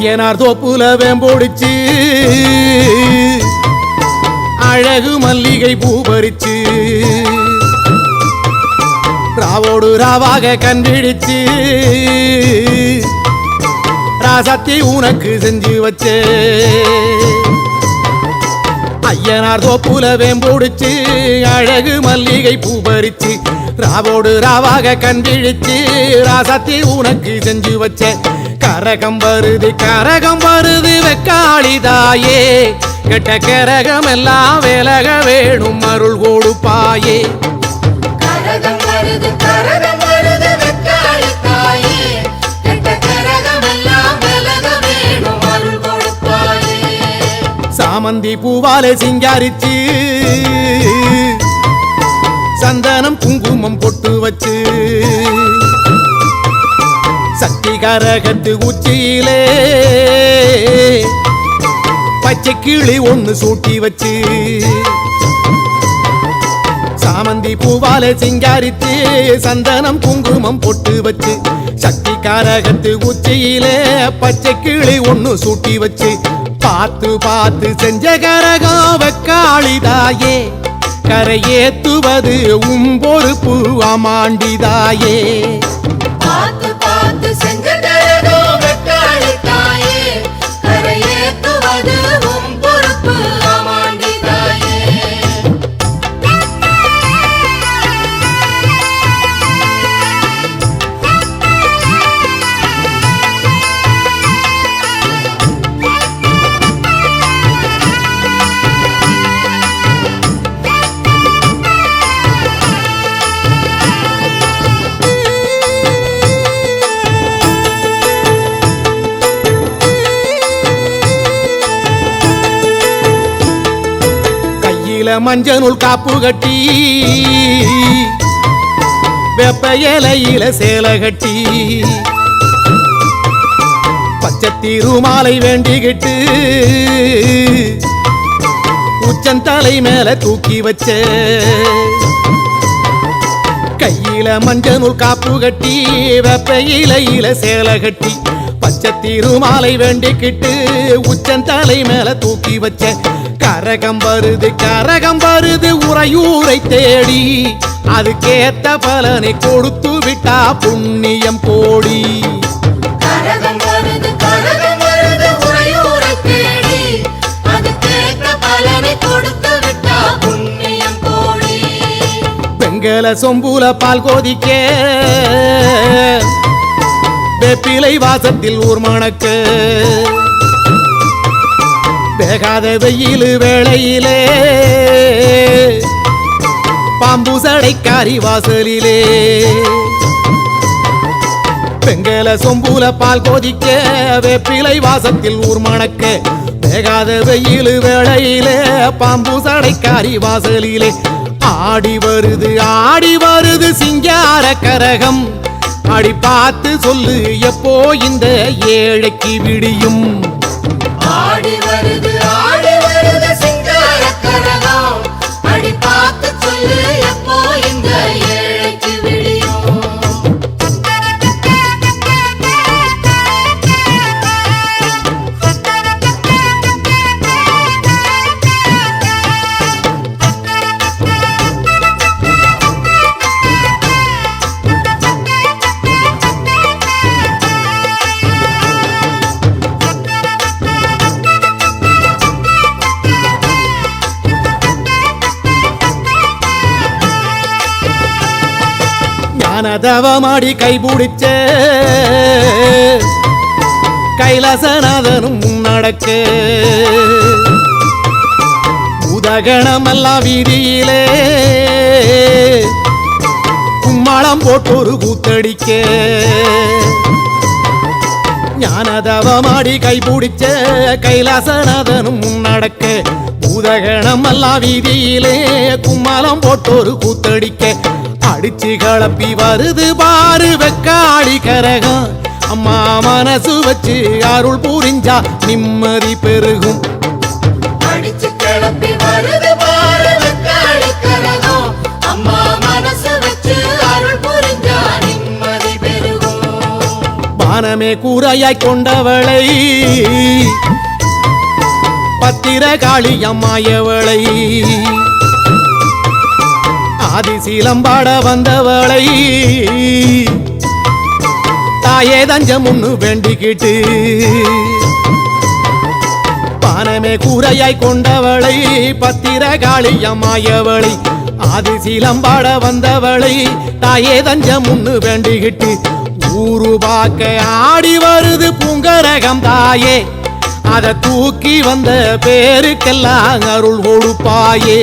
ஐயனார் தோப்புல வேம்போடிச்சு அழகு மல்லிகை பூ பறிச்சு ராவோடு ராவாக கண்டிடிச்சு ராசத்தி உனக்கு செஞ்சு வச்சே. ஐயனார் தோப்புல வேம்போடிச்சு அழகு மல்லிகை பூ பறிச்சு ராவோடு ராவாக கண்டிழிச்சு ராசத்தி உனக்கு செஞ்சு வச்சேன் கரகம் வருது கரகம் வருது வெக்காளி தாயே கெட்ட கரகம் எல்லாம் விலக வேணும் அருள் கொடுப்பாயே. கரகம் வருது கரகம் வருது வெக்காளி தாயே கெட்ட கரகம் எல்லாம் விலக வேணும் அருள் கொடுப்பாயே. சாமந்தி பூவாலே சிங்காரிச்சு சந்தனம் குங்குமம் பொட்டு வச்சு சக்தி கரகத்து உச்சியிலே. பச்சை கிளி ஒண்ணு சூட்டி வச்சு. சாமந்தி பூவால சிங்காரித்து சந்தனம் குங்குமம் பொட்டு வச்சு. சக்தி காரகத்து உச்சியிலே பச்சை கிளி ஒண்ணு சூட்டி வச்சு. பார்த்து பார்த்து செஞ்ச கரகாவ காளிதாயே கரையேத்துவது உம் பொறுப்பு அமாண்டிதாயே பார்த்து கையில மஞ்ச காப்பு கட்டி வெப்ப இலையில சேலை கட்டி பச்சை திருமாலை வேண்டிக்கிட்டு உச்சந்தலை மேல தூக்கி வச்ச கையில மஞ்சனுள் காப்பு கட்டி வெப்ப இலையில சேலை கட்டி பச்சை திருமாலை வேண்டிக்கிட்டு உச்சந்தலை மேல தூக்கி வச்ச கரகம் வருது கரகம் வருது உறையூரை தேடி. அதுக்கேத்த பலனை கொடுத்து விட்டா புண்ணியம் கோடி. கரகம் வருது கரகம் வருது உறையூரை தேடி. பலனை கொடுத்து விட்டா புண்ணியம் கோடி. பெங்கல சொம்புல பால் கோதிக்க. வேப்பிலை வாசத்தில் ஊர் மணக்க வேகாத வெயில் வேளையிலே பாம்பு சடைக்காரி வாசலிலே. பெங்கல சொம்புல பால் கொதிக்க வேப்பிலை வாசத்தில் ஊர் மணக்க வேகாத வெயில் வேளையிலே பாம்பு சடைக்காரி வாசலிலே. ஆடி வருது ஆடி வருது சிங்கார கரகம். அடி பார்த்து சொல்லு எப்போ இந்த ஏழைக்கு விடியும்? ஆடி மனதவமாடி கைபிடிச்ச கைலாசநாதனும் முன்னடக்க உதகணமெல்லாம் வீதியிலே கும்மாளம் போட்டு ஒரு கூத்தடிக்க ஞானதவமாடி கைபிடிச்ச கைலாசநாதனும் நடக்க பூதகணம் எல்லாம் வீதியிலே கும்மாளம் போட்டு ஒரு கூத்தடிக்க அடிச்சு கலப்பி வருது பாரு வெக்காடி கரகம். அம்மா மனசு வச்சு அருள் புரிஞ்சா நிம்மதி பெருகும். அடிச்சு கிளப்பி வருது பாரு வெக்காளி கரகம். அம்மா மனசு வச்சு அருள் புரிஞ்சா நிம்மதி பெருகும். பானமே கூரையாய் கொண்டவளை பத்திர காளி அம்மாயவளை. ஆதிசீலம்பாட வந்தவளை. தாயே தஞ்சம் முன்னு வேண்டிக்கிட்டு. பானமே கூரையாய் கொண்டவளை பத்திர காளியம்மாயவளை ஆதிசீலம்பாட வந்தவளை தாயே தஞ்சம் முன்னு வேண்டிக்கிட்டு. ஊரு பார்க்க ஆடி வருது பூங்கரகம் தாயே. அதை தூக்கி வந்த பேருக்கெல்லாம் அருள் கொடுப்பாயே.